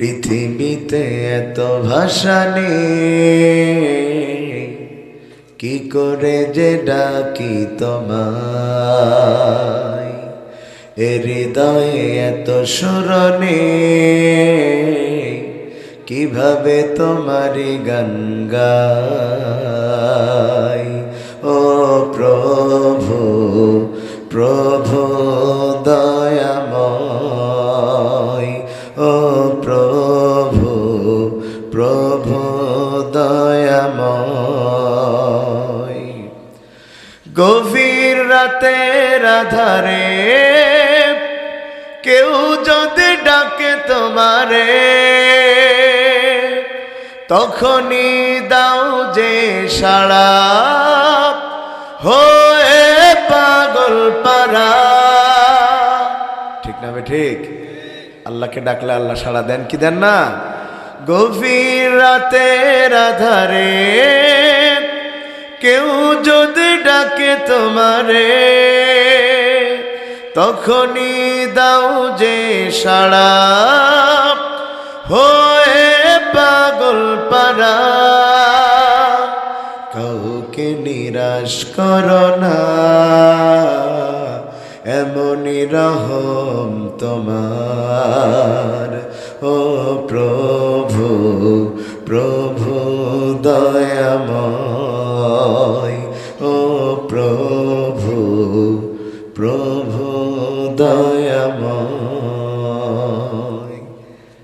পৃথিবীতে এত ভাষা নেই। কি করে যে ডাকি তোমায়? এ হৃদয়ে এত স্মরণে কীভাবে তোমারি গান গাই? ও প্রভু প্রভু দয়াময় গভীর রাতের আধারে। কেউ যদি ডাকে তোমারে, তখনই দাও যে সাড়া। হয়ে পাগল পারা ঠিক না ঠিক? আল্লাহকে ডাকলে আল্লাহ সাড়া দেন, কি দেন না? গভীর রাতের আধারে কেউ যদি ডাকে তোমারে, তখনই দাও যে সাড়া। হয়ে পাগল পারা কাউকে নিরাশ করো না। এমনই রহম তোমার। ও প্রভু প্রভু দয়াময়। ও প্রভু প্রভু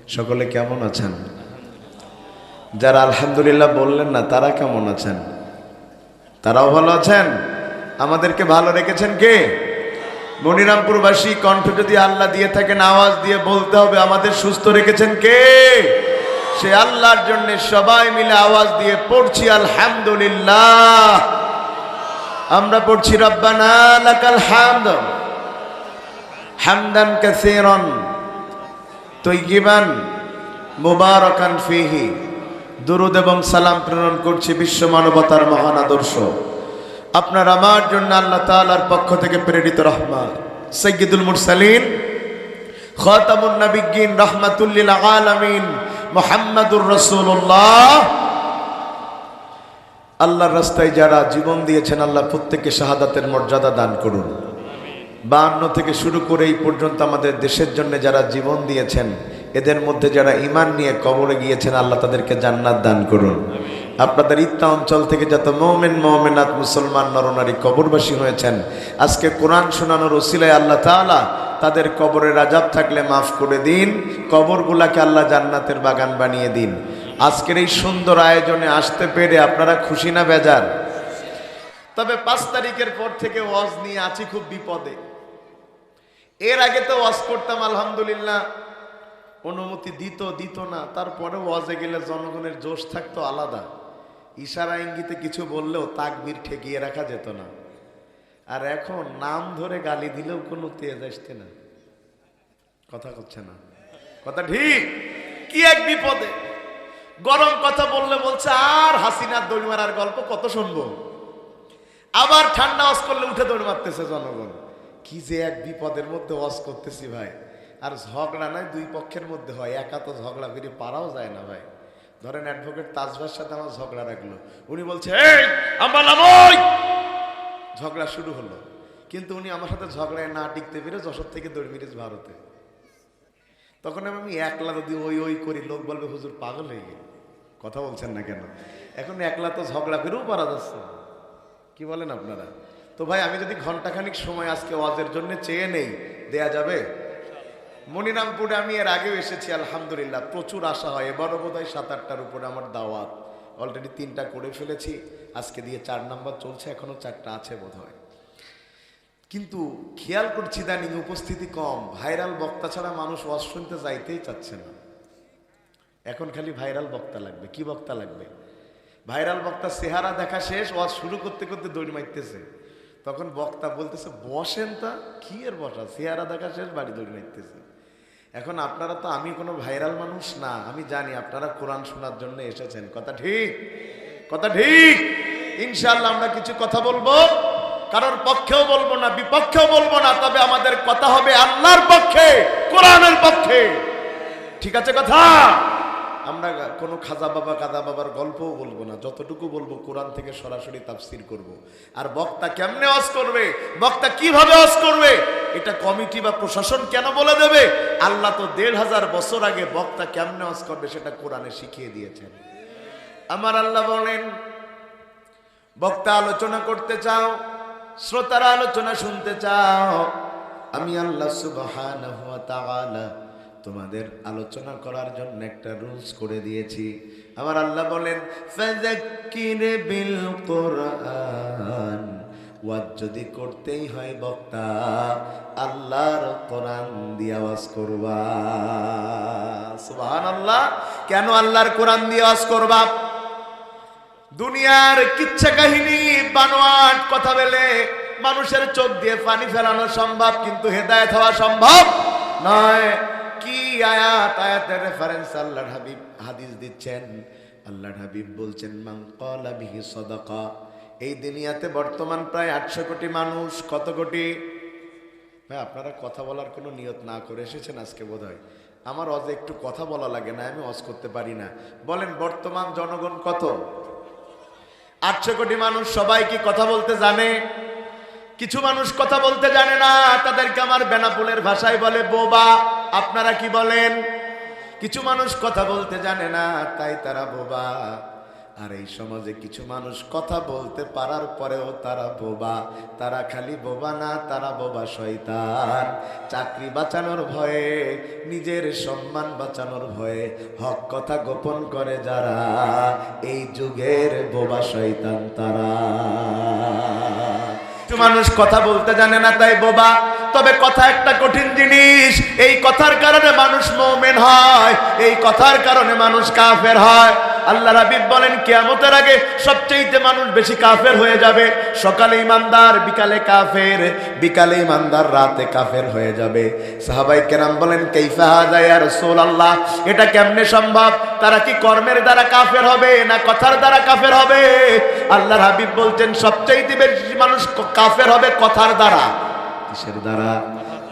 সকলে কেমন আছেন? যারা আলহামদুলিল্লাহ বললেন না, তারা কেমন আছেন? তারাও ভালো আছেন? আমাদেরকে ভালো রেখেছেন কে? মনিরামপুরবাসী কণ্ঠ যদি আল্লাহ দিয়ে থাকেন, আওয়াজ দিয়ে বলতে হবে, আমাদের সুস্থ রেখেছেন কে? সে আল্লাহর জন্য সবাই মিলে আওয়াজ দিয়ে পড়ছি, আলহামদুলিল্লাহ। আমরা পড়ছি, রব্বানা লাকাল হামদ। হামদান তৈগিবান মুবারকান ফিহি। দুরুদ এবং সালাম প্রেরণ করছি বিশ্ব মানবতার মহান আদর্শ। আপনার আমার জন্য আল্লাহ তাআলার পক্ষ থেকে প্রেরিত রহমান। সৈয়দুল মুরসালিন, খাতামুন নবিয়্যিন রাহমাতুল্লিল আলামিন। মুহাম্মাদুর রাসূলুল্লাহ। আল্লাহর রাস্তায় যারা জীবন দিয়েছেন আল্লাহ প্রত্যেককে শাহাদাতের মর্যাদা দান করুন। বাহান্ন থেকে শুরু করে এই পর্যন্ত আমাদের দেশের জন্য যারা জীবন দিয়েছেন, এদের মধ্যে যারা ইমান নিয়ে কবরে গিয়েছেন, আল্লাহ তাদেরকে জান্নাত দান করুন। আপনাদের ইত্তা অঞ্চল থেকে যত মৌমেন, মৌমেনাত, মুসলমান, নরনারী কবরবাসী হয়েছেন, আজকে কোরআন শোনানোর ওসিলায় আল্লাহ তাআলা তাদের কবরের আজাব থাকলে মাফ করে দিন, কবরগুলাকে আল্লাহ জান্নাতের বাগান বানিয়ে দিন। আজকের এই সুন্দর আয়োজনে আসতে পেরে আপনারা খুশি না বেজার? তবে পাঁচ তারিখের পর থেকে ওয়াজ নিয়ে আছি খুব বিপদে। এর আগে তো ওয়াজ করতাম, আলহামদুলিল্লাহ। অনুমতি দিত দিত না। তারপরে ওয়াজে গেলে জনগণের জোশ থাকতো আলাদা। ইশারা ইঙ্গিতে কিছু বললেও তাকবির ঠেকিয়ে রাখা যেত না। আর এখন নাম ধরে গালি দিলেও কোনো তেজ আসতে না। কথা করছে না। কথা ঠিক? কি এক বিপদে? গরম কথা বললে বলছে, আর হাসিনার দৌড় মারার গল্প কত শুনব? আবার ঠান্ডা ওয়াজ করলে উঠে দৌড় মারতেছে জনগণ। কি যে এক বিপদের মধ্যে ওয়াজ করতেছি ভাই। আর ঝগড়া নয় দুই পক্ষের মধ্যে হয়। একা তো ঝগড়া করে, পারাও যায় না ভাই। ধরেন অ্যাডভোকেট তাজভার সাথে আমার ঝগড়া রাখল। উনি বলছে আমার নাম ওই!" ঝগড়া শুরু হলো। কিন্তু উনি আমার সাথে ঝগড়ায় না টিকতে পেরে যশোর থেকে দৌড় মেরেছে ভারতে। তখন আমি একলা যদি ওই ওই করি, লোক বলবে, হুজুর পাগল হয়ে গেল। কথা বলছেন না কেন? এখন একলা তো ঝগড়া করেও পারা যাচ্ছে। কি বলেন আপনারা? তো ভাই, আমি যদি ঘন্টাখানিক সময় আজকে ওয়াজের জন্য চেয়ে নেই, দেয়া যাবে? মনিরামপুরে আমি এর আগেও এসেছি, আলহামদুলিল্লাহ। প্রচুর আশা হয়। এবারও বোধ হয় সাত আটটার উপরে আমার দাওয়াত। অলরেডি তিনটা করে ফেলেছি। আজকে দিয়ে চার নাম্বার চলছে, এখনও চারটা আছে বোধ হয় কিন্তু খেয়াল করছি দানিং উপস্থিতি কম। ভাইরাল বক্তা ছাড়া মানুষ ওয়াজ শুনতে যাইতেই চাচ্ছে না। এখন খালি ভাইরাল বক্তা লাগবে। কি বক্তা লাগবে? ভাইরাল বক্তা চেহারা দেখা শেষ, ওয়াজ শুরু করতে করতে দৌড় মারতেছে। তখন বক্তা বলতেছে, বসেন তা, কি এর বসা চেহারা দেখা শেষ, বাড়ি দৌড় মারতেছে। এখন আপনারা তো আমি কোনো ভাইরাল মানুষ না, আমি জানি আপনারা কোরআন শোনার জন্য এসেছেন। কথা ঠিক? কথা ঠিক? ইনশাল্লাহ আমরা কিছু কথা বলব। কারোর পক্ষেও বলব না, বিপক্ষেও বলব না, তবে আমাদের কথা হবে আল্লাহর পক্ষে, কোরআনের পক্ষে। ঠিক আছে কথা? আমরা কোনো খাজা বাবা, কাদা বাবার গল্পও বলব না। যতটুকু বলব, কোরআন থেকে সরাসরি তাফসির করব। আর বক্তা কেমনে অস করবে? বক্তা কীভাবে অস করবে? এটা কমিটি বা প্রশাসন কেন বলে দেবে? আল্লাহ তো দেড় হাজার বছর আগে বক্তা কেমনে অস করবে সেটা কোরআনে শিখিয়ে দিয়েছেন। আমার আল্লাহ বলেন, বক্তা আলোচনা করতে চাও, শ্রোতারা আলোচনা শুনতে চাও, আমি আল্লাহ তাআলা তোমাদের আলোচনা করার জন্য একটা রুলস করে দিয়েছি। আমার আল্লাহ বলেন বিল কোরআন। ওয়াজ যদি করতেই হয় বক্তা, আল্লাহর কোরআন দিয়ে আওয়াজ করবা। সুবহানাল্লাহ, কেন আল্লাহর কোরআন দিয়ে আওয়াজ করবা? দুনিয়ার কিচ্ছা কাহিনী, বানোয়াট, কথা বলে মানুষের চোখ দিয়ে পানি ফেলানো সম্ভব, কিন্তু হেদায়েত হওয়া সম্ভব নয়। কি আয়াত? আয়াতের রেফারেন্স আল্লাহর হাবিব হাদিস দিচ্ছেন। আল্লাহর হাবিব বলছেন, মান ক্বালা বিহি সাদাকা। এই দুনিয়াতে বর্তমান প্রায় আটশো কোটি মানুষ। কত কোটি? ভাই, আপনারা কথা বলার কোনো নিয়ত না করে এসেছেন আজকে বোধহয়। আমার অজে একটু কথা বলা লাগে না, আমি অজ করতে পারি না। বলেন, বর্তমান জনগণ কত? আটশো কোটি মানুষ সবাই কি কথা বলতে জানে? কিছু মানুষ কথা বলতে জানে না। তাদেরকে আমার বেনাপুলের ভাষায় বলে, বোবা। আপনারা কি বলেন? কিছু মানুষ কথা বলতে জানে না, তাই তারা বোবা। আর এই সমাজে কিছু মানুষ কথা বলতে পারার পরেও তারা বোবা। তারা খালি বোবা না, তারা বোবা শয়তান। চাকরি বাঁচানোর ভয়ে, নিজের সম্মান বাঁচানোর ভয়ে হক কথা গোপন করে যারা, এই যুগের বোবা শয়তান তারা। কিছু মানুষ কথা বলতে জানে না, তাই বোবা। তবে কথা একটা কঠিন জিনিস, এই কথার কারণে মানুষ মোমেন হয়, এই কথার কারণে মানুষ কাফের হয়। আল্লাহ রাবিব বলেন, কিয়ামতের আগে সবচেয়ে মানুষ বেশি কাফের হয়ে যাবে। সকালে ইমানদার, বিকালে কাফের, বিকালে ইমানদার, রাতে কাফের হয়ে যাবে। সাহাবাই কেরাম বলেন, কেইফা হাজায় রসুল আল্লাহ এটা কেমনে সম্ভব? তারা কি কর্মের দ্বারা কাফের হবে না কথার দ্বারা কাফের হবে? আল্লাহর হাবিব বলছেন সবচাইতে বেশি মানুষ কাফের হবে কথার দ্বারা। কিসের দ্বারা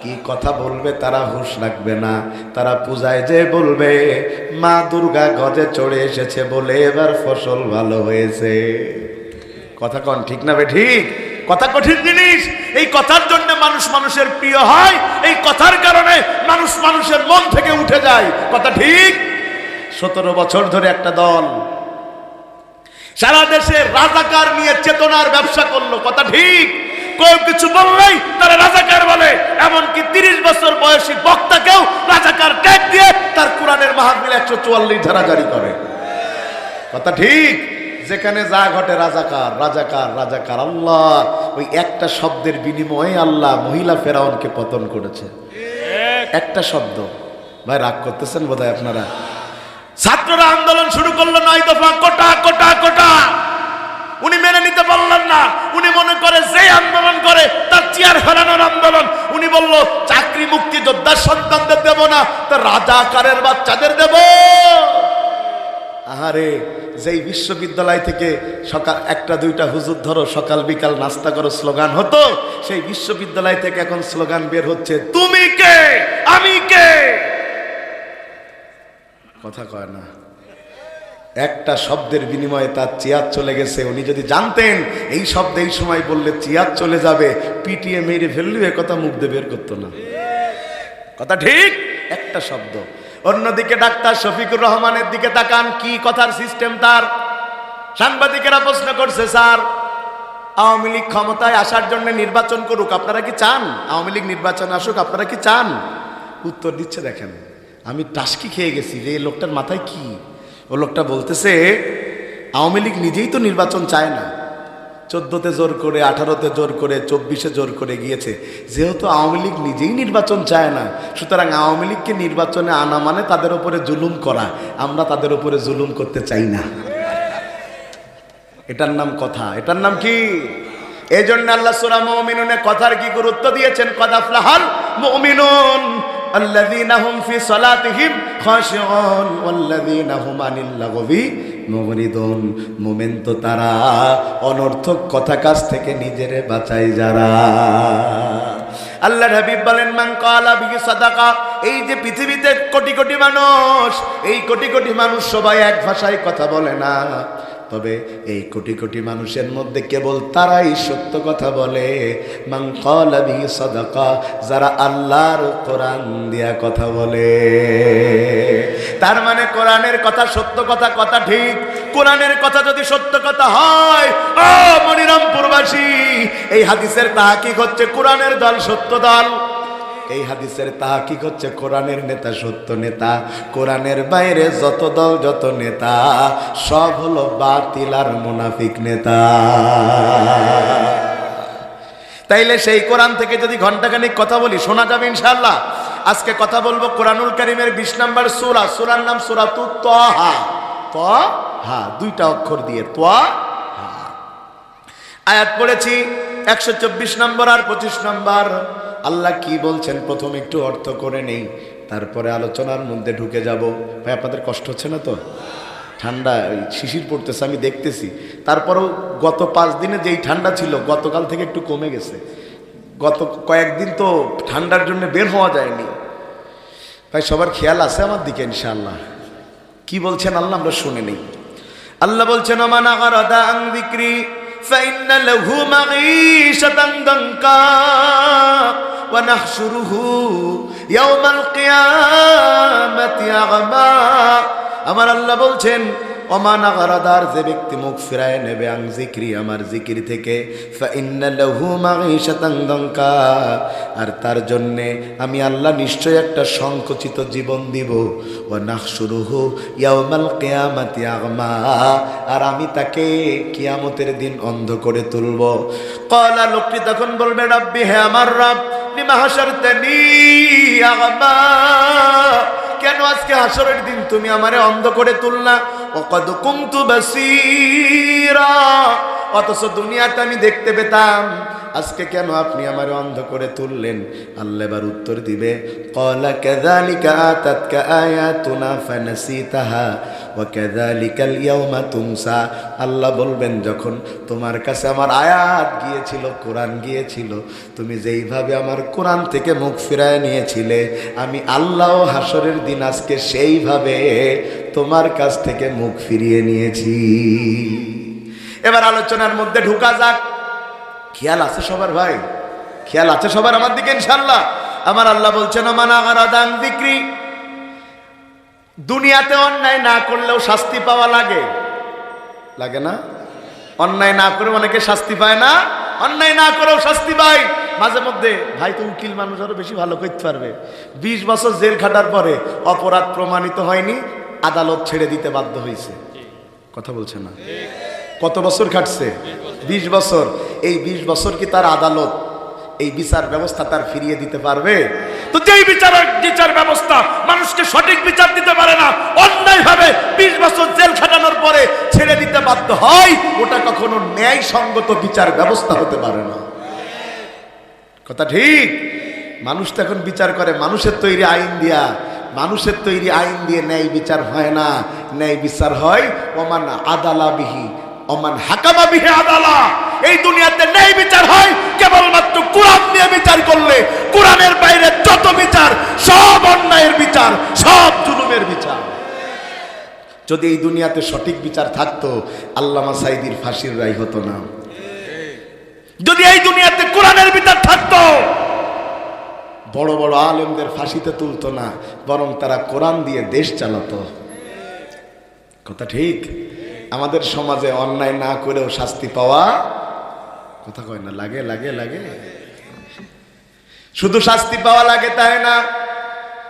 কি কথা বলবে তারা হুঁশ রাখবে না। তারা পূজায় যে বলবে, মা দুর্গা গজে চড়ে এসেছে বলে এবার ফসল ভালো হয়েছে। কথা কন, ঠিক না বে ঠিক? কথা কঠিন জিনিস। এই কথার জন্য মানুষ মানুষের প্রিয় হয়। এই কথার কারণে মানুষ মানুষের মন থেকে উঠে যায়। কথা ঠিক? সতেরো বছর ধরে একটা দল সারা দেশে রাজাকার নিয়ে চেতনার ব্যবসা করল। কথা ঠিক? কেউ কিছু বললেই তারা রাজাকার বলে। এমনকি তিরিশ বছর বয়সী বক্তাকেও রাজাকার ট্যাগ দিয়ে তার কোরআনের মাহফিল একশো চুয়াল্লিশ ধারা জারি করে। কথা ঠিক? যেখানে যা ঘটে রাজাকার রাজাকার রাজাকার, আল্লাহ। ওই একটা শব্দের বিনিময়ে আল্লাহ মহিলা ফেরাউনকে পতন করেছে। একটা শব্দ। ভাই, রাগ করতেছেন বোধহয় আপনারা? ছাত্ররা আন্দোলন শুরু করল নয় দফা, কোটা কোটা কোটা। উনি মেনে নিতে পারলেন না। উনি মনে করে যে আন্দোলন করে, তার চেয়ার ফেরানোর আন্দোলন। উনি বলল, চাকরি মুক্তি যোদ্ধার সন্তানদের দেব না তার রাজাকারের বাচ্চাদের দেব। আহারে, যেই বিশ্ববিদ্যালয় থেকে সকাল একটা, দুইটা, হুজুর ধরো, সকাল বিকাল নাস্তা করো স্লোগান হতো, সেই বিশ্ববিদ্যালয় থেকে এখন স্লোগান বের হচ্ছে, তুমি কে? আমি কে? কথা কয় না। একটা শব্দের বিনিময়ে তার চেয়ার চলে গেছে। উনি যদি জানতেন, এই শব্দ এই সময় বললে চেয়ার চলে যাবে, পিটিয়ে মেরে ফেললে এ কথা মুখ দিয়ে বের করতো না। কথা ঠিক? একটা শব্দ। অন্যদিকে ডাক্তার শফিকুর রহমানের দিকে তাকান, কি কথার সিস্টেম তার? সাংবাদিকেরা প্রশ্ন করছে, স্যার, আওয়ামী লীগ ক্ষমতায় আসার জন্য নির্বাচন করুক, আপনারা কি চান? আওয়ামী লীগ নির্বাচন আসুক, আপনারা কি চান? উত্তর দিচ্ছে, দেখেন, আমি টাস্কি খেয়ে গেছি, যে এই লোকটার মাথায় কি? ও লোকটা বলতেছে, আওয়ামী লীগ নিজেই তো নির্বাচন চায় না। চোদ্দোতে জোর করে, আঠারোতে জোর করে, চব্বিশে জোর করে গিয়েছে। যেহেতু আওয়ামী লীগ নিজেই নির্বাচন চায় না, সুতরাং আওয়ামী লীগকে নির্বাচনে আনা মানে তাদের উপরে জুলুম করা। আমরা তাদের উপরে জুলুম করতে চাই না। এটার নাম কথা। এটার নাম কি? এই জন্য আল্লাহ সুরা মুমিনুনে কথার কি গুরুত্ব দিয়েছেন? কথা ফ্লাহাল মুমিনুন। আল্লাযীনা হুম ফি সালাতিহিম খাশিউন ওয়াল্লাযীনা হুম আনিল লাগবি মুগরিদুন। মুমিন তো তারা অনর্থক কথা কাজ থেকে নিজেরে বাঁচাই যারা। আল্লাহর হাবিব বলেন, মান কালা বিহি সাদাকা এই যে পৃথিবীতে কোটি কোটি মানুষ, এই কোটি কোটি মানুষ সবাই এক ভাষায় কথা বলে না। তবে এই কোটি কোটি মানুষের মধ্যে কেবল তারাই সত্য কথা বলে। যারা আল্লাহর কোরআন দিয়া কথা বলে। তার মানে কোরআনের কথা সত্য কথা কথা ঠিক। কোরআনের কথা যদি সত্য কথা হয় মনিরামপুরবাসী, এই হাদিসের তাহাকিক হচ্ছে কোরআনের দল, সত্য দল। এই হাদিসের তাহাকিক হচ্ছে কোরআনের নেতা, সত্য নেতা। কোরআনের বাইরে যত দল, যত নেতা, সব হলো বাতিল আর মুনাফিক নেতা। তাইলে সেই কোরআন থেকে যদি ঘন্টাখানিক কথা বলি, শোনা যাবে ইনশাল্লাহ আজকে কথা বলব কোরআনুল করিমের বিশ নম্বর সুরা। সুরার নাম সুরা তু তহা হা দুইটা অক্ষর দিয়ে তোয়া আয়াত পড়েছি, একশো চব্বিশ নম্বর আর পঁচিশ নম্বর। আল্লাহ কি বলছেন প্রথম একটু অর্থ করে নেই তারপরে আলোচনার মধ্যে ঢুকে যাব ভাই আপনাদের কষ্ট হচ্ছে না তো ঠান্ডা ওই শিশির পড়তেছে আমি দেখতেছি তারপরেও গত পাঁচ দিনে যেই ঠান্ডা ছিল গতকাল থেকে একটু কমে গেছে গত কয়েকদিন তো ঠান্ডার জন্য বের হওয়া যায়নি ভাই সবার খেয়াল আছে আমার দিকে ইনশাআল্লাহ কি বলছেন আল্লাহ আমরা শুনে নেই আল্লাহ বলছেন ওমান আগারাদা আন যিকরি فإن له معيشة ضنكا ونحشره يوم القيامة أعمى আমার আল্লাহ বলছেন অমান আগারাদার যে ব্যক্তি মুখ ফিরায় নেবে আং জিক্রি আমার জিকির থেকে ফাইন্না লাহু মাঈশাতান দঙ্কা আর তার জন্যে আমি আল্লাহ নিশ্চয় একটা সংকুচিত জীবন দিব ও নাহশুরুহু ইয়াউমাল কিয়ামাতি আগমা আর আমি তাকে কিয়ামতের দিন অন্ধ করে তুলব কলা লোকটি তখন বলবে রব্বি হে আমার রব লিমা হাসারতানি কেন আজকে হাসরের দিন তুমি আমারে অন্ধ করে তুললা? কদ কুমতু বাসীরা। অথচ দুনিয়াতে আমি দেখতে পেতাম। আজকে কেন আপনি আমার অন্ধ করে তুললেন? আল্লাহ এবার উত্তর দিবে, কলা কাযালিকা আতাতকা আয়াতুনা ফানাসিতাহা ওয়া কাযালিকাল ইয়াউমা তুমসা আল্লাহ বলবেন, যখন তোমার কাছে আমার আয়াত গিয়েছিল, কোরআন গিয়েছিল, তুমি যেইভাবে আমার কোরআন থেকে মুখ ফিরায় নিয়েছিলে, আমি আল্লাহ হাসরের দিন আজকে সেইভাবে তোমার কাছ থেকে মুখ ফিরিয়ে নিয়েছি। এবার আলোচনার মধ্যে ঢুকা যাক। খেয়াল আছে সবার ভাই? খেয়াল আছে সবার আমার দিকে ইনশাল্লাহ আমার আল্লাহ বলছেন মানা আগারাদান বিক্রি দুনিয়াতে অন্যায় না করলেও শাস্তি পাওয়া লাগে। লাগে না? অন্যায় না করে অনেকে শাস্তি পায় না? অন্যায় না করেও শাস্তি পায়। মাঝে মধ্যে, ভাই, তো উকিল মানুষ আরও বেশি ভালো করতে পারবে। বিশ বছর জেল খাটার পরে অপরাধ প্রমাণিত হয়নি, আদালত ছেড়ে দিতে বাধ্য হয়েছে কথা বলছে না? কত বছর খাটছে? বিশ বছর। এই বিশ বছর কি তার আদালত এই বিচার ব্যবস্থা তার ফিরিয়ে দিতে পারবে? তো যেই বিচার বিচার ব্যবস্থা মানুষকে সঠিক বিচার দিতে পারে না অন্যায় ভাবে বিশ বছর জেল খাটানোর পরে ছেড়ে দিতে বাধ্য হয়, ওটা কখনো ন্যায় সঙ্গত বিচার ব্যবস্থা হতে পারে না। কথা ঠিক? মানুষ তো এখন বিচার করে, মানুষের তৈরি আইন দিয়া। মানুষের তৈরি আইন দিয়ে ন্যায় বিচার হয় না। ন্যায় বিচার হয়, ওমান আদালা বিহি অমান হাকামা বিহে আদালা। এই দুনিয়াতে ন্যায় বিচার হয়, কেবলমাত্র কোরআন দিয়ে বিচার করলে কোরআনের বাইরে যত বিচার, সব অন্যায়ের বিচার, সব জুলুমের বিচার। যদি এই দুনিয়াতে সঠিক বিচার থাকতো, আল্লামা সাইদির ফাঁসির রায় হতো না। যদি এই দুনিয়াতে কোরআনের বিচার থাকতো, বড় বড় আলেমদের ফাঁসিতে তুলতো না, বরং তারা কোরআন দিয়ে দেশ চালাতো। কথা ঠিক? আমাদের সমাজে অন্যায় না করেও শাস্তি পাওয়া কথা কয় না, লাগে লাগে লাগে। শুধু শাস্তি পাওয়া লাগে তাই না?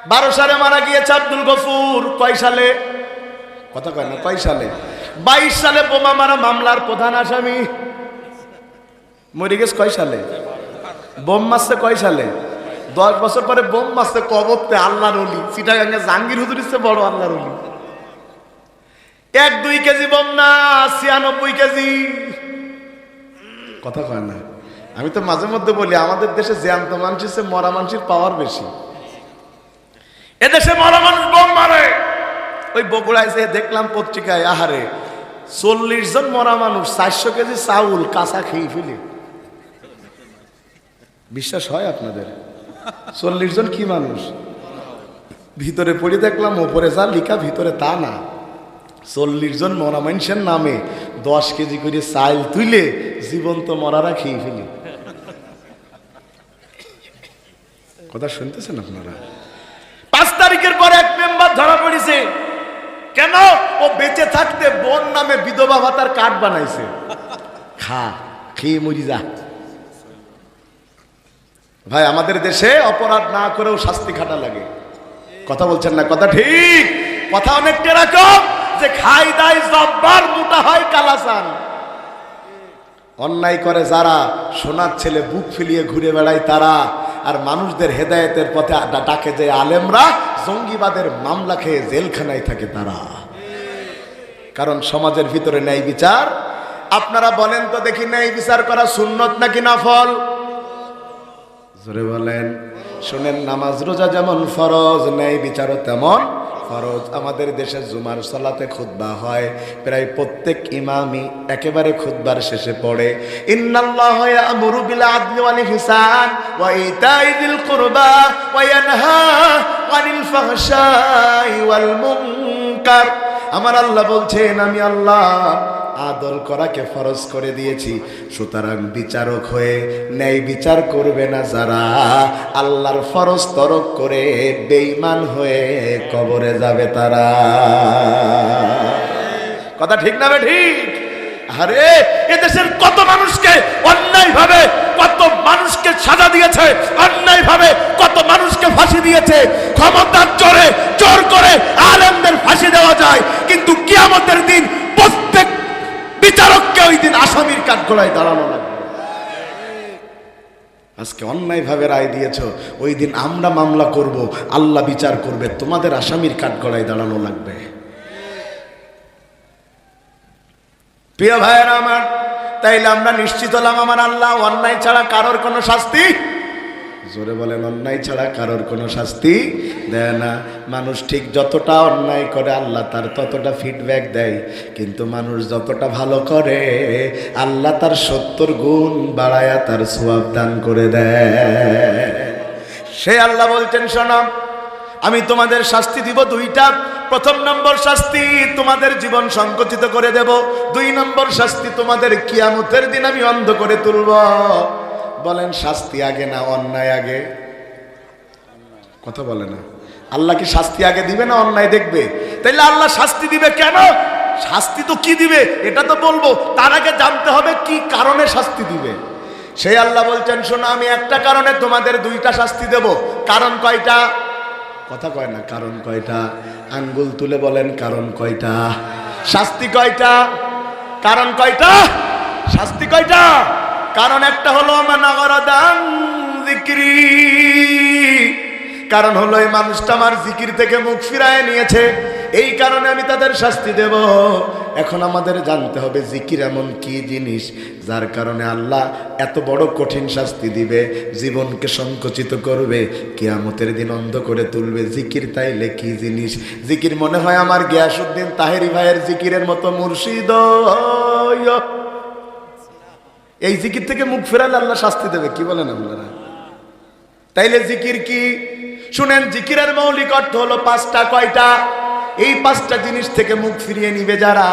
বারো সালে মারা গিয়েছে আব্দুল গফুর, কয় সালে? কথা কয় না, কয় সালে? বাইশ সালে বোমা মারা মামলার প্রধান আসামি। মরে গেছে কয় সালে? বোম মারছে কয় সালে? দশ বছর পরে বোম মারছে কবরতে আল্লাহর অলি। চিটাগাঙ্গে জাহাঙ্গীর হুজুর ইচ্ছে বড় আল্লাহর অলি। এক দুই কেজি না ছিয়ানব্বই কেজি। কথা কয় না। আমি তো মাঝে মধ্যে বলি আমাদের দেশে জ্যান্ত মানুষের চেয়ে মরা মানুষের পাওয়ার বেশি। এদেশে মরা মানুষ বোম মারে। ওই বগুড়ায় যে দেখলাম পত্রিকায় আহারে চল্লিশ জন মরা মানুষ চারশো কেজি চাউল কাঁচা খেয়ে ফেলে। বিশ্বাস হয় আপনাদের? চল্লিশ জন কি মানুষ? ভিতরে পড়ে দেখলাম ওপরে যা লিখা ভিতরে তা না। চল্লিশ জন মরা মানুষের নামে দশ কেজি করে চাইল তুলে জীবন্ত মরারা খেয়ে ফেলি। কথা শুনতেছেন আপনারা? পাঁচ তারিখের পরে এক মেম্বার ধরা পড়েছে। কেন? ও বেঁচে থাকতে বোন নামে বিধবা ভাতার কার্ড বানাইছে। খা, খেয়ে মরি যা। ভাই, আমাদের দেশে অপরাধ না করেও শাস্তি খাটা লাগে। কথা বলছেন না, কথা ঠিক। কথা অনেকটা এরকম। যে খাই দাই জব্বার মোটা হয় কালাসান অন্যায় করে যারা সোনার ছেলে বুক ফিলিয়ে ঘুরে বেড়ায় তারা, আর মানুষদের হেদায়েতের পথে ডাকে যে আলেমরা, জঙ্গিবাদের মামলা খেয়ে জেলখানায় থাকে তারা। কারণ সমাজের ভিতরে ন্যায় বিচার, আপনারা বলেন তো দেখি ন্যায় বিচার করা সুন্নত নাকি নফল জোরে বলেন, শোনেন, নামাজ, রোজা যেমন ফরজ, ন্যায় বিচারও তেমন ফরজ। আমাদের দেশে জুমার সলাতে খুদ্া হয়। প্রায় প্রত্যেক ইমামই একেবারে খুদ্বার শেষে পড়ে। ইন্নাল্লাহ ইয়ামুরু বিল আদলি ওয়াল ইহসান ওয়া ইতাই দিল কুরবা ওয়া ইয়ানহা আনিল ফাহশাই ওয়াল মুনকার। আমার আল্লাহ বলছেন, আমি আল্লাহ, আদল করাকে ফরজ করে দিয়েছি। সুতরাং বিচারক হয়ে ন্যায় বিচার করবে না যারা। আল্লাহর ফরজ তরক করে বেইমান হয়ে কবরে যাবে তারা। কথা ঠিক না ঠিক? আরে, এদেশের কত মানুষকে অন্যায় ভাবে কত মানুষকে সাজা দিয়েছে অন্যায় ভাবে কত মানুষকে ফাঁসি দিয়েছে। ক্ষমতার জোরে জোর করে আলেমদের ফাঁসি দেওয়া যায়। কিন্তু কিয়ামতের দিন প্রত্যেক বিচারককে ওই দিন আসামির কাঠগোড়ায় দাঁড়ানো লাগবে। আজকে অন্যায়ভাবে রায় দিয়েছ, ওই দিন আমরা মামলা করব, আল্লাহ বিচার করবে, তোমাদের আসামির কাঠগড়ায় দাঁড়ানো লাগবে। প্রিয় ভাইয়েরা আমার তাইলে আমরা নিশ্চিত হলাম আমার আল্লাহ, অন্যায় ছাড়া কারোর কোনো শাস্তি? জোরে বলেন, অন্যায় ছাড়া কারোর কোনো শাস্তি দেয় না। মানুষ ঠিক যতটা অন্যায় করে আল্লাহ তার ততটা ফিডব্যাক দেয়। কিন্তু মানুষ যতটা ভালো করে, আল্লাহ তার সত্তর গুণ বাড়ায়া তার সোয়াব দান করে দেয়। সে আল্লাহ বলছেন শোনাম আমি তোমাদের শাস্তি দিব দুইটা। প্রথম নম্বর শাস্তি তোমাদের জীবন সংকুচিত করে দেব। দুই নম্বর শাস্তি তোমাদের কিয়ামতের দিন আমি অন্ধ করে তুলব। বলেন, শাস্তি আগে না অন্যায় আগে? কথা বলে না। আল্লাহ কি শাস্তি আগে দিবে না অন্যায় দেখবে? তাইলে আল্লাহ শাস্তি দিবে কেন? শাস্তি তো কি দিবে? এটা তো বলব। তার আগে জানতে হবে কি কারণে শাস্তি দিবে। সেই আল্লাহ বলছেন, শোনো, আমি একটা কারণে তোমাদের দুইটা শাস্তি দেব। কারণ কয়টা? কথা কয় না, কারণ কয়টা? আঙ্গুল তুলে বলেন, কারণ কয়টা? শাস্তি কয়টা? কারণ কয়টা? শাস্তি কয়টা? কারণ একটা হলো আমার নগর দাম জিক্রি। কারণ হলো এই মানুষটা আমার জিকির থেকে মুখ ফিরায় নিয়েছে। এই কারণে আমি তাদের শাস্তি দেব। এখন আমাদের জানতে হবে জিকির এমন কি জিনিস, যার কারণে আল্লাহ এত বড় কঠিন শাস্তি দিবে, জীবনকে সংকুচিত করবে, কিয়ামতের দিন অন্ধ করে তুলবে। জিকির তাইলে কি জিনিস? জিকির মনে হয় আমার গিয়াসুদ্দিন তাহেরি ভাইয়ের জিকিরের মতো মুর্শিদ। এই জিকির থেকে মুখ ফেরালে আল্লাহ শাস্তি দেবে, কি বলেন আপনারা? তাইলে জিকির কি? শুনেন, জিকিরের মৌলিক অর্থ হলো পাঁচটা, কয়টা? এই পাঁচটা জিনিস থেকে মুখ ফিরিয়ে নিবে যারা।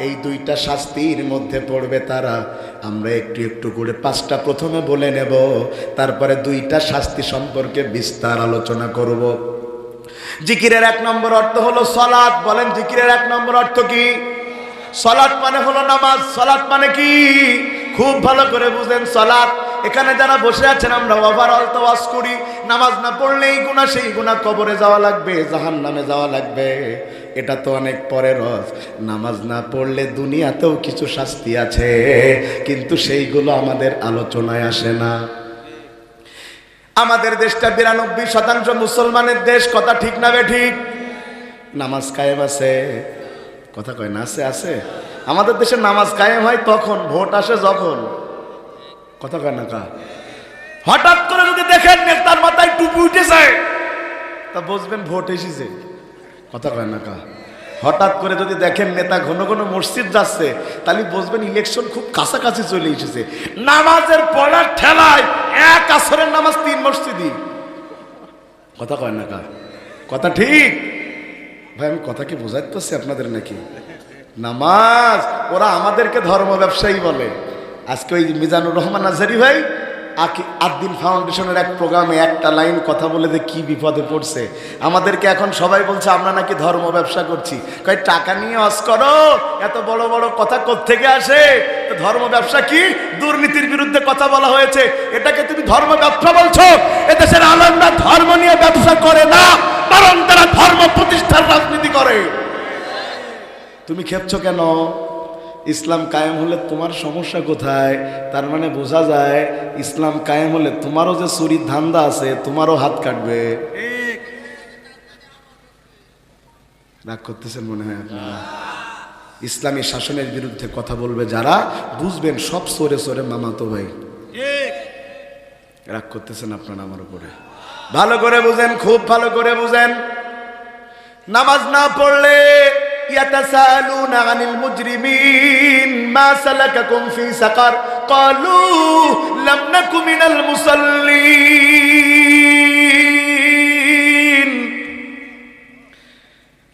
এই দুইটা শাস্তির মধ্যে পড়বে তারা। আমরা একটু একটু করে পাঁচটা প্রথমে বলে নেব, তারপরে দুইটা শাস্তি সম্পর্কে বিস্তার আলোচনা করব। জিকিরের এক নম্বর অর্থ হলো সলাৎ। বলেন, জিকিরের এক নম্বর অর্থ কি? সলাৎ মানে হলো নামাজ। সলাৎ মানে কি? খুব ভালো করে বুঝেন, সলাৎ। এখানে যারা বসে আছেন, আমরা ওভারঅল তো ওয়াজ করি। নামাজ না পড়লে এই গুণা সেই গুণা কবরে যাওয়া লাগবে জাহান নামে যাওয়া লাগবে। এটা তো অনেক পরে রস নামাজ না পড়লে দুনিয়াতেও কিছু শাস্তি আছে, কিন্তু সেইগুলো আমাদের আলোচনায় আসে না। আমাদের দেশটা বিরানব্বই শতাংশ মুসলমানের দেশ, কথা ঠিক না বে ঠিক? নামাজ কায়েম আছে। কথা কয় না, আছে আছে? আমাদের দেশে নামাজ কায়েম হয় তখন, ভোট আসে যখন। কথা কয় না কা হঠাৎ করে যদি দেখেন নেতার মাথায় টুপি উঠেছে, তা বুঝবেন ভোট এসেছে। কথা কয় না কা হঠাৎ করে যদি দেখেন নেতা ঘন ঘন মসজিদ যাচ্ছে, তাহলে বুঝবেন ইলেকশন খুব কাছাকাছি চলে এসেছে। নামাজের পড়ার ঠেলায় এক আসরের নামাজ তিন মসজিদই। কথা কয় না কা কথা ঠিক? ভাই, আমি কথা কি বোঝাতে পারছি আপনাদের নাকি? নামাজ, ওরা আমাদেরকে ধর্ম ব্যবসায়ী বলে। আজকে ওই মিজানুর রহমান আজারি ভাই, আকি আদ্দিন ফাউন্ডেশনের এক প্রোগ্রামে একটা লাইন কথা বলে যে কি বিপদে পড়ছে। আমাদেরকে এখন সবাই বলছে, আমরা নাকি ধর্ম ব্যবসা করছি। কয়, টাকা নিয়ে অস করো, এত বড় বড় কথা থেকে আসে? ধর্ম ব্যবসা কি? দুর্নীতির বিরুদ্ধে কথা বলা হয়েছে। এটাকে তুমি ধর্ম ব্যবসা বলছো? এদেশের আলমরা ধর্ম নিয়ে ব্যবসা করে না কারণ তারা ধর্ম প্রতিষ্ঠার রাজনীতি করে। তুমি খেপছো কেন? ইসলাম কায়েম হলে তোমার সমস্যা কোথায়? তার মানে বোঝা যায়, ইসলাম কায়েম হলে তোমারও যে চুরির ধান্দা আছে, তোমারও হাত কাটবে। রাগ করতেছেন মনে হয় আপনারা? ইসলামী শাসনের বিরুদ্ধে কথা বলবে যারা, বুঝবেন সব সরে সরে মামাতো ভাই। রাগ করতেছেন আপনারা আমার উপরে। ভালো করে বুঝেন, খুব ভালো করে বুঝেন। নামাজ না পড়লে يتساءلون عن المجرمين ما سلككم في سقر قالوا لم نك من المصلين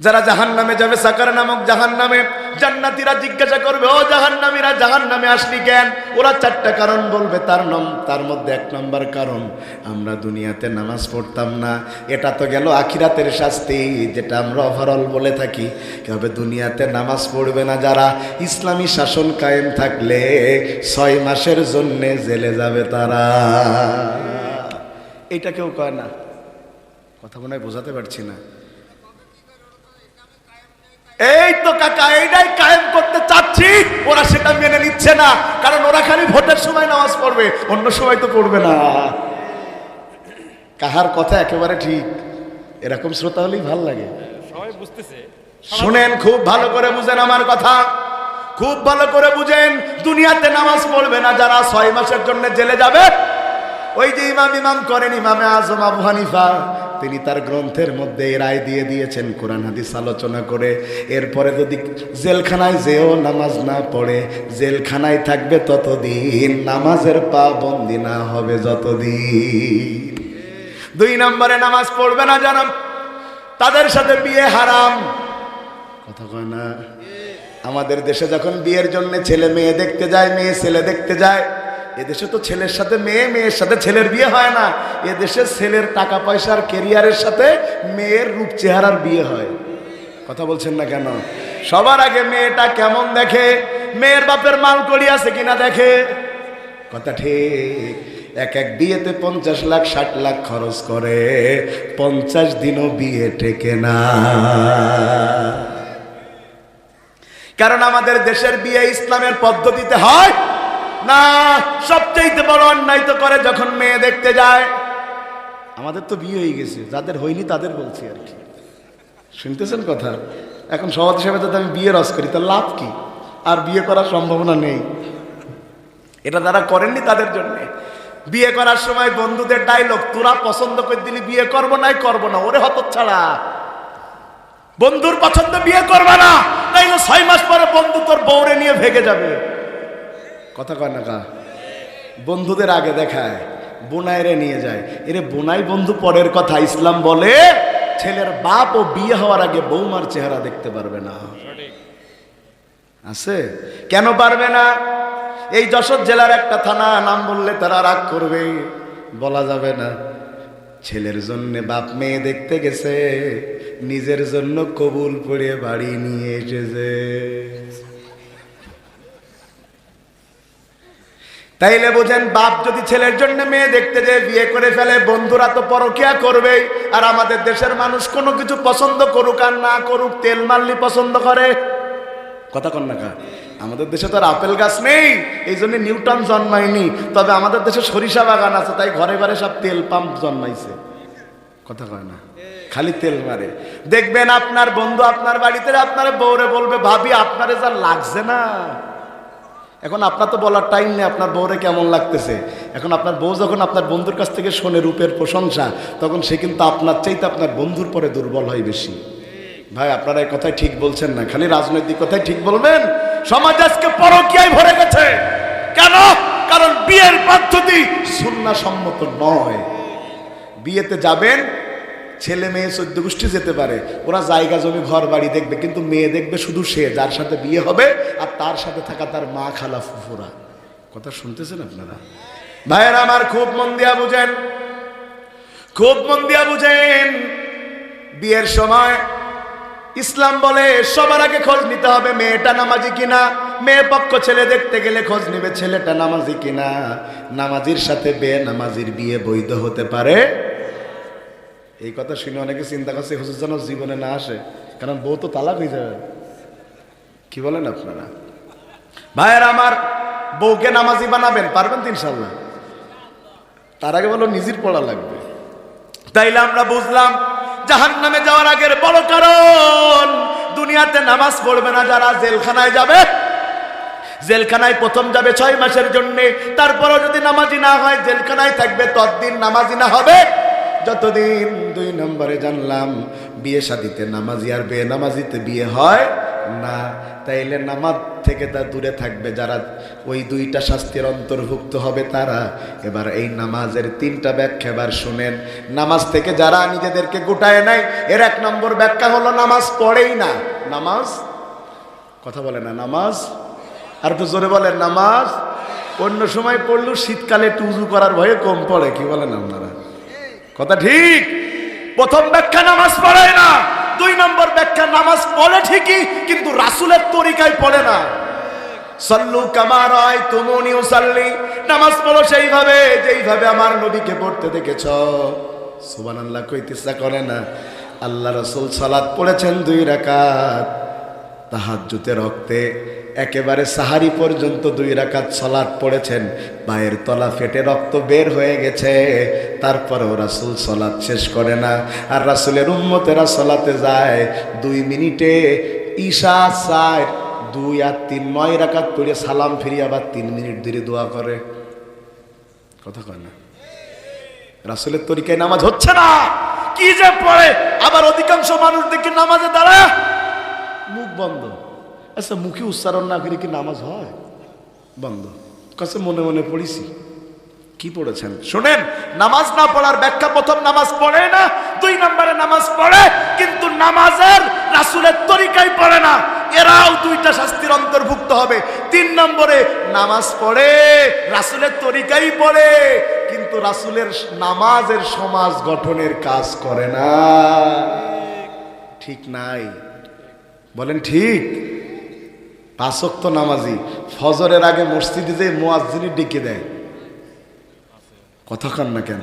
যারা জাহান নামে যাবে, সাকার নামক জাহান নামে জান্নাতিরা জিজ্ঞাসা করবে, ও জাহান নামীরা জাহান নামে আসলি কেন? ওরা চারটা কারণ বলবে, তার নাম, তার মধ্যে এক নম্বর কারণ, আমরা দুনিয়াতে নামাজ পড়তাম না। এটা তো গেল আখিরাতের শাস্তি, যেটা আমরা ওভারঅল বলে থাকি। তবে দুনিয়াতে নামাজ পড়বে না যারা। ইসলামী শাসন কায়েম থাকলে ছয় মাসের জন্যে জেলে যাবে তারা। এটা কেউ কয় না। কথা মনে হয় বোঝাতে পারছি না। এই তো কাকা এইটাই কায়েম করতে চাচ্ছি। ওরা সেটা মেনে নিচ্ছে না কারণ ওরা খালি ভোটের সময় নামাজ পড়বে অন্য সময় তো পড়বে না। কাহার কথা একেবারে ঠিক এরকম শ্রোতা হলেই ভালো লাগে। সবাই বুঝতেছে। শুনেন খুব ভালো করে বুঝেন আমার কথা। খুব ভালো করে বুঝেন দুনিয়াতে নামাজ পড়বে না যারা ছয় মাসের জন্য জেলে যাবে। ওই যে ইমাম ইমাম করেন ইমামে আজম আবু হানিফা। তিনি তার গ্রন্থের মধ্যে এই রায় দিয়ে দিয়েছেন, কোরআন হাদিস আলোচনা করে। এরপরে যদি জেলখানায় যেও, নামাজ না পড়ে, জেলখানায় থাকবে ততদিন, নামাজের পা পাবন্দি না হবে যতদিন। দুই নম্বরে নামাজ পড়বে না জানাম, তাদের সাথে বিয়ে হারাম। কথা কয় না? আমাদের দেশে যখন বিয়ের জন্য ছেলে মেয়ে দেখতে যায়, মেয়ে ছেলে দেখতে যায় এদেশে তো ছেলের সাথে মেয়ে, মেয়ের সাথে ছেলের বিয়ে হয় না। এদেশে ছেলের টাকা পয়সার কেরিয়ারের সাথে মেয়ের রূপ চেহারার বিয়ে হয়। কথা বলছেন না কেন? সবার আগে মেয়েটা কেমন দেখে? মেয়ের বাপের মাল করি আছে কিনা দেখে? কথা ঠিক। এক এক বিয়েতে পঞ্চাশ লাখ, ষাট লাখ খরচ করে। পঞ্চাশ দিনও বিয়ে টেকে না। কারণ আমাদের দেশের বিয়ে ইসলামের পদ্ধতিতে হয়। না সবচেয়ে বড় অন্যায় তো করে যখন মেয়ে দেখতে যায়। আমাদের তো বিয়ে হয়ে গেছে, যাদের হয়নি তাদের বলছি আর কি। শুনতেছেন কথা? এখন সহজ হিসেবে যদি আমি বিয়ে রস করি, তার লাভ কি? আর বিয়ে করার সম্ভাবনা নেই। এটা যারা করেননি তাদের জন্যে। বিয়ে করার সময় বন্ধুদের ডাইলগ তোরা পছন্দ করে দিলি বিয়ে করব নাই, করব না, ওরে হত ছাড়া বন্ধুর পছন্দ বিয়ে করবে না, তাইলে ছয় মাস পরে বন্ধু তোর বউরে নিয়ে ভেগে যাবে। কথা কয় না কা বন্ধুদের আগে দেখায়, বোনাইরে নিয়ে যায়। এরে বোনাই বন্ধু পরের কথা, ইসলাম বলে, ছেলের বাপ ও বিয়ে হওয়ার আগে বৌমার চেহারা দেখতে পারবে না। আছে? কেন পারবে না? এই যশোর জেলার একটা থানা, নাম বললে তারা রাগ করবে। বলা যাবে না। ছেলের জন্য বাপ মেয়ে দেখতে গেছে, নিজের জন্য কবুল পড়ে বাড়ি নিয়ে এসেছে। তাইলে বুঝেন, বাপ যদি ছেলের জন্য মেয়ে দেখতে যায়, বিয়ে করে ফেলে, বন্ধুরা তো পরকিয়া করবে আর আমাদের দেশের মানুষ কোনো কিছু পছন্দ করুক আর না করুক, তেল মারলি পছন্দ করে। কথা কন না? আমাদের দেশে তো আর আপেল গাছ নেই, এই জন্য নিউটন জন্মায়নি। তবে আমাদের দেশে সরিষা বাগান আছে, তাই ঘরে ঘরে সব তেল পাম্প জন্মাইছে। কথা কয় না? খালি তেল মারে। দেখবেন আপনার বন্ধু আপনার বাড়িতে, আপনার বউরে বলবে, ভাবি, আপনারে যা লাগছে না। এখন আপনার তো বলার টাইম নেই, আপনার বউরে কেমন লাগতেছে? এখন আপনার বউ যখন আপনার বন্ধুর কাছ থেকে শোনে রূপের প্রশংসা, তখন সে কিন্তু আপনার চাইতে আপনার বন্ধুর পরে দুর্বল হয় বেশি। ভাই, আপনারা এই কথাই ঠিক বলছেন না, খালি রাজনৈতিক কথাই ঠিক বলবেন? সমাজ আজকে পরকিয়ায় ভরে গেছে। কেন? কারণ বিয়ের পদ্ধতি সুন্না সম্মত নয়। বিয়েতে যাবেন ছেলে মেয়ে চোদ্দ গোষ্ঠী যেতে পারে, ওরা জায়গা জমি, ঘর বাড়ি দেখবে, কিন্তু মেয়ে দেখবে শুধু সে, যার সাথে বিয়ে হবে আর তার সাথে থাকা তার মা খালা ফুফুরা। কথা শুনতেছেন আপনারা? ভাইয়েরা আমার খুব মন দিয়া বুঝেন, খুব মন দিয়া বুঝেন, বিয়ের সময় ইসলাম বলে সবার আগে খোঁজ নিতে হবে মেয়েটা নামাজি কিনা, মেয়ে পক্ষ ছেলে দেখতে গেলে খোঁজ নেবে ছেলেটা নামাজি কিনা। নামাজির সাথে বে নামাজির বিয়ে বৈধ হতে পারে এই কথা শুনে অনেকে চিন্তা করছে, হুজুর যেন জীবনে না আসে। কারণ বউ তো তালাক হয়ে যাবে। কি বলেন আপনারা? ভাইয়ের আমার বউকে নামাজি বানাবেন, পারবেন তো ইনশাল্লাহ তার আগে বলো, নিজের পড়া লাগবে। তাইলে আমরা বুঝলাম জাহান নামে যাওয়ার আগের বড় কারণ, দুনিয়াতে নামাজ পড়বে না যারা জেলখানায় যাবে। জেলখানায় প্রথম যাবে ছয় মাসের জন্য, তারপরও যদি নামাজি না হয়, জেলখানায় থাকবে, ততদিন নামাজি না হবে। যতদিন দুই নম্বরে জানলাম, বিয়ে শাদিতে নামাজি আর বে নামাজিতে বিয়ে হয় না। তাইলে নামাজ থেকে তা দূরে থাকবে যারা ওই দুইটা শাস্তির অন্তর্ভুক্ত হবে তারা। এবার এই নামাজের তিনটা ব্যাখ্যা এবার শুনেন। নামাজ থেকে যারা নিজেদেরকে গোটায় নেয়, এর এক নম্বর ব্যাখ্যা হলো নামাজ পড়েই না। নামাজ? কথা বলে না, নামাজ? আর একটু জোরে বলেন, নামাজ? অন্য সময় পড়লেও শীতকালে উজু করার ভয়ে কম পড়ে, কি বলেন আপনারা? কথা ঠিক? প্রথম ব্যাখ্যা নামাজ পড়ে না, দুই নম্বর ব্যাখ্যা নামাজ পড়ে ঠিকই, কিন্তু রাসুলের তরিকায় পড়ে না। সল্লু কামার হয় তুমনি সাল্লি নামাজ পড়ো সেইভাবে, যেইভাবে আমার নবীকে পড়তে দেখেছ। সুবান আল্লাহ কইতে করে না। আল্লাহ রসুল সালাদ পড়েছেন দুই রাকাত, তাহাজ্জুতে রক্তে। একেবারে সাহারি পর্যন্ত দুই রাকাত সলাদ পড়েছেন। পায়ের তলা ফেটে রক্ত বের হয়ে গেছে। তারপরেও রাসুল সলাদ শেষ করে না। আর রাসুলের উম্মতেরা সলাতে যায়। দুই মিনিটে ঈশা সাইড দুই আর তিন নয় রাকাত পড়ে সালাম ফিরিয়ে আবার তিন মিনিট ধরে দোয়া করে। কথা কয় না? রাসুলের তরিকায় নামাজ হচ্ছে না। কি যে পড়ে? আবার অধিকাংশ মানুষ দেখি নামাজে দাঁড়ায়। মুখ বন্ধ। আচ্ছা মুখে উচ্চারণ না করে কি নামাজ হয়? বন্ধ। কাছে মনে মনে পড়িছি। কি পড়েছেন? শোনেন নামাজ না পড়ার ব্যাখ্যা প্রথম নামাজ পড়ে না দুই নম্বরে নামাজ পড়ে কিন্তু নামাজের রাসুলের তরিকায় পড়ে না। এরাও দুইটা শাস্তির অন্তর্ভুক্ত হবে। তিন নম্বরে নামাজ পড়ে রাসুলের তরিকাই পড়ে কিন্তু রাসুলের নামাজের সমাজ গঠনের কাজ করে না। ঠিক নাই। বলেন ঠিক। পাঁচক্ত নামাজি। ফজরের আগে মসজিদে যে মোয়াজিনী ডেকে দেয়। কথা কান না কেন?